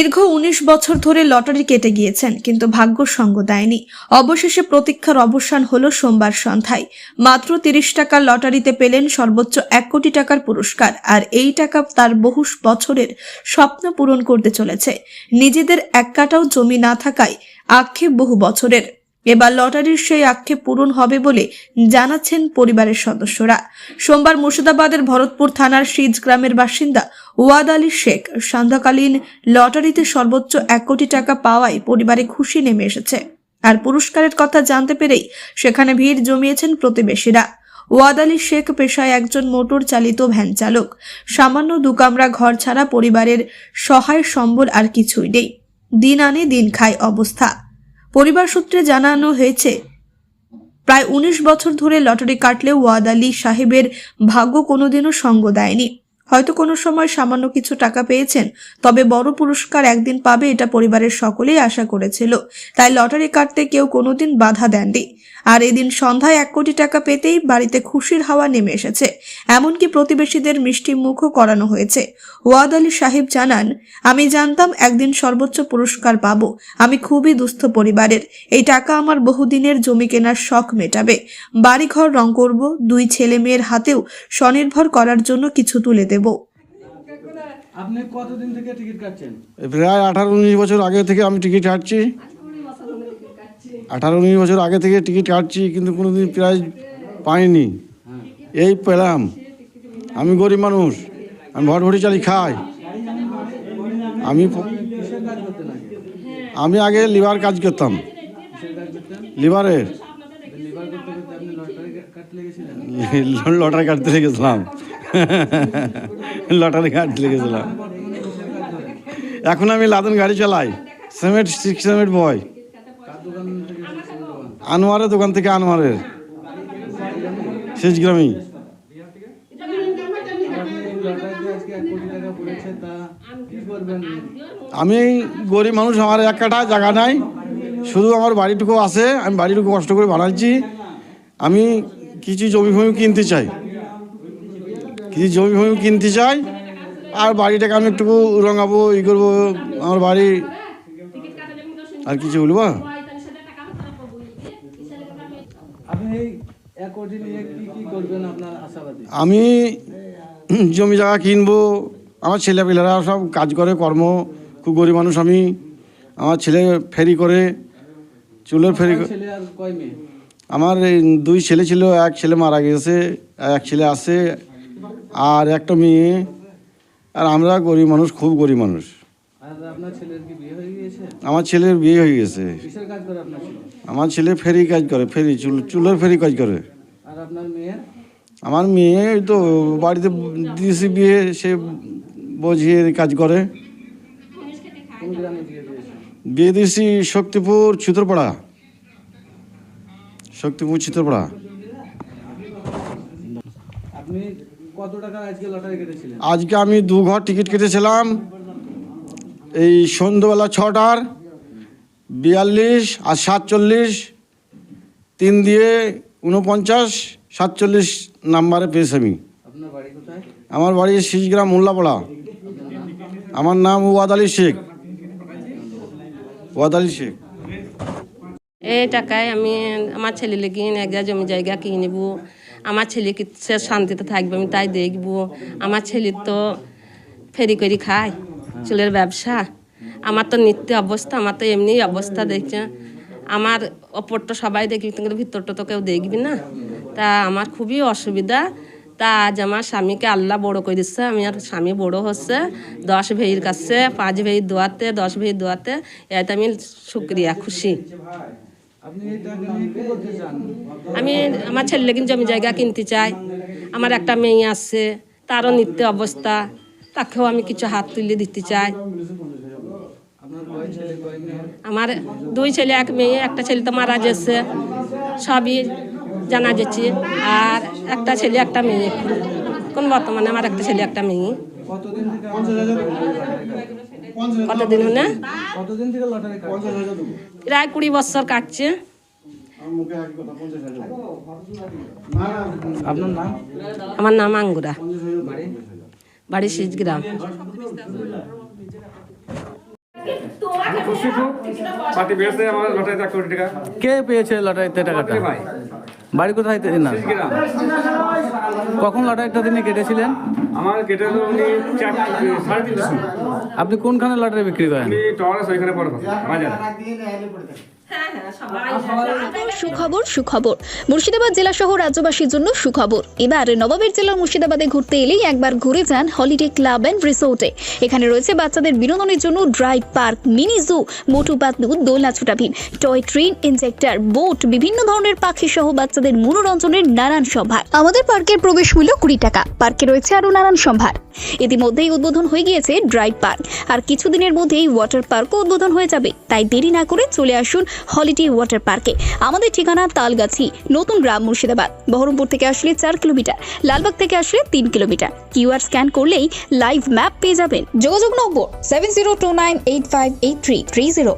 দীর্ঘ উনিশ বছর ধরে লটারি কেটে গিয়েছেন, কিন্তু ভাগ্য সঙ্গ দেয়নি। অবশেষে প্রতীক্ষার অবসান হল সোমবার সন্ধ্যায়। মাত্র তিরিশ টাকার লটারিতে পেলেন সর্বোচ্চ এক কোটি টাকার পুরস্কার, আর এই টাকা তার বহু বছরের স্বপ্ন পূরণ করতে চলেছে। নিজেদের এক কাটাও জমি না থাকায় আক্ষেপ বহু বছরের। এবার লটারির সেই আক্ষেপ পূরণ হবে বলে জানাচ্ছেন পরিবারের সদস্যরা। সোমবার মুর্শিদাবাদের ভরতপুর থানার সিজ গ্রামের বাসিন্দা ওয়াদ আলী শেখ সন্ধ্যাকালীন লটারিতে সর্বোচ্চ এক কোটি টাকা পাওয়ায় পরিবারে খুশি নেমে এসেছে। আর পুরস্কারের কথা জানতে পেরেই সেখানে ভিড় জমিয়েছেন প্রতিবেশীরা। ওয়াদ আলী শেখ পেশায় একজন মোটর চালিত ভ্যান চালক। সামান্য দুকামরা ঘর ছাড়া পরিবারের সহায় সম্বল আর কিছুই নেই। দিন আনে দিন খায় অবস্থা। পরিবার সূত্রে জানানো হয়েছে, প্রায় উনিশ বছর ধরে লটারি কাটলেও ওয়াদ আলী সাহেবের ভাগ্য কোনোদিনও সঙ্গ দেয়নি। হয়তো কোনো সময় সামান্য কিছু টাকা পেয়েছেন, তবে বড় পুরস্কার একদিন পাবে এটা পরিবারের সকলেই আশা করেছিল। তাই লটারি কাটতে কেউ কোনোদিন বাধা দেননি। আর এদিন সন্ধ্যায় এক কোটি টাকা পেতেই বাড়িতে খুশির হাওয়া নেমে এসেছে। এমনকি প্রতিবেশীদের মিষ্টি মুখও করানো হয়েছে। ওয়াদ আলী সাহেব জানান, আমি জানতাম একদিন সর্বোচ্চ পুরস্কার পাবো। আমি খুবই দুস্থ পরিবারের। এই টাকা আমার বহুদিনের জমি কেনার শখ মেটাবে। বাড়িঘর রং করব, দুই ছেলে মেয়ের হাতেও স্বনির্ভর করার জন্য কিছু তুলে দেব। আপনি কতদিন থেকে টিকিট কাটছেন? প্রায় আঠারো উনিশ বছর আগে থেকে আমি টিকিট কাটছি। আঠারো উনিশ বছর আগে থেকে টিকিট কাটছি কিন্তু কোনোদিন প্রাইজ পাইনি। এই পেলাম। আমি গরিব মানুষ। আমি ভটভটি চালি খাই। আমি আমি আগে লিভার কাজ করতাম। লিভারের লটারি কাটতে লেগেছিলাম লটারি কাটতে লেগেছিলাম এখন আমি লাদন গাড়ি চালাই। সেমেন্ট সিক্স সেমেন্ট বয়। আনোয়ারের দোকান থেকে আনোয়ারের। শেষ গ্রামী কোটি আমি গরিব মানুষ, আমার এক কাঠা জায়গা নাই। শুধু আমার বাড়িটুকু আছে, আমি বাড়িটুকু কষ্ট করে বানাচ্ছি। আমি কিছু জমি ফমি কিনতে চাই। কিছু জমি ফমি কিনতে চাই আর বাড়িটাকে আমি একটু রঙাবো ই করব আমার বাড়ি। আর কিছু বলব? আমি জমি জায়গা কিনবো আমার ছেলেপিলেরা সব কাজ করে কর্ম খুব গরিব মানুষ আমি। আমার ছেলে ফেরি করে চুলের ফেরি আমার দুই ছেলে ছিল এক ছেলে মারা গেছে এক ছেলে আছে। আর একটা মেয়ে আর আমরা গরিব মানুষ খুব গরিব মানুষ। আমার ছেলের বিয়ে হয়ে গেছে। আমার ছেলে ফেরি কাজ করে ফেরি চুল চুলের ফেরি কাজ করে। আমার মেয়ে ওই তো বাড়িতে দিয়েছি বিয়ে সে বুঝিয়ে কাজ করে। বিয়ে দিয়েছে? বিয়ে দিয়েছি শক্তিপুর চিত্রপাড়া শক্তিপুর চিত্রপাড়া আপনি কত টাকা আজকে লটারি কেটেছিলেন? আজকে আমি দু ঘর টিকিট কেটেছিলাম। এই সন্ধ্যাবেলা ছটার বিয়াল্লিশ আর সাতচল্লিশ তিন দিয়ে উনপঞ্চাশ সাতচল্লিশ নাম্বারে পেয়েছি আমি। আপনার বাড়ি কোথায়? আমার বাড়ি শিশগ্রাম মোল্লাপাড়া। আমার নাম ওয়াদ আলী শেখ। ওয়াদ আলী শেখ। এই টাকায় আমি আমার ছেলে লেগে এক জমি জায়গা কিনে নেব। আমার ছেলে কি সে শান্তিতে থাকবে, আমি তাই দেখব। আমার ছেলে তো ফেরি করে খায়, চুলের ব্যবসা। আমার তো নিত্য অবস্থা, আমার তো এমনি অবস্থা দেখছে। আমার অপরটা সবাই দেখবি কিন্তু ভিতরটা তো কেউ দেখবি না। তা আমার খুবই অসুবিধা। তা আজ আমার স্বামীকে আল্লাহ বড় করে দিচ্ছে, আমি আর স্বামী বড় হচ্ছে। দশ ভেইয়ের কাছে, পাঁচ ভেই দোয়াতে, দশ ভেই দোয়াতে এতে আমি শুক্রিয়া, খুশি। আমি আমার ছেলে কিন্তু জমি জায়গা কিনতে চাই আমার একটা মেয়ে আছে তারও নিত্য অবস্থা তাকেও আমি কিছু হাত তুলে দিতে চাই। আমার দুই ছেলে এক মেয়ে একটা ছেলে তো মারা গেছে সবই জানা যাচ্ছে আর একটা ছেলে একটা মেয়ে এখন। কোন বর্তমানে আমার একটা ছেলে একটা মেয়ে। কতদিন হলে প্রায় কুড়ি বছর কাটছে। আমার নাম? আঙ্গুরা। বাড়ি? সিজগ্রাম। পার্টি পেয়েছে আমার লটারিতে এক কোটি টাকা। কে পেয়েছে লটারিতে টাকাটা? বাড়ি কোথায় না। কখন লটারিটা তিনি কেটেছিলেন? আমার কেটে হলো উনি সাড়ে সময়। আপনি কোনখানে লটারি বিক্রি করেন? আমি টওয়ারে ওইখানে পড়ব বাজারে সুখবর সুখবর। মুর্শিদাবাদ জেলা সহ রাজ্যবাসীর জন্য সুখবর। এবার নবাবের জেলার মুর্শিদাবাদে ঘুরতে এলেই একবার ঘুরে যান হলিডে ক্লাব অ্যান্ড রিসোর্টে। এখানে রয়েছে বাচ্চাদের বিনোদনের জন্য drive park mini zoo Motu Patlu দোলনা ছোটাভিন টয় ট্রেন ইনজেক্টর বোট বিভিন্ন ধরনের পাখি সহ বাচ্চাদের মনোরঞ্জনের নানান সম্ভার। আমাদের পার্কের প্রবেশ মূল্য কুড়ি টাকা। পার্কে রয়েছে আরও নানান সম্ভার। ইতিমধ্যেই উদ্বোধন হয়ে গিয়েছে ড্রাইভ পার্ক। আর কিছুদিনের মধ্যেই ওয়াটার পার্কও উদ্বোধন হয়ে যাবে। তাই দেরি না করে চলে আসুন হলিডে ওয়াটার পার্কে। আমাদের ঠিকানা তালগাছি, নতুন গ্রাম মুর্শিদাবাদ। বহরমপুর থেকে আসলে চার কিলোমিটার, লালবাগ থেকে আসলে তিন কিলোমিটার। কিউআর স্ক্যান করলেই লাইভ ম্যাপ পেয়ে যাবেন। যোগাযোগ number seven zero two nine eight five eight three three zero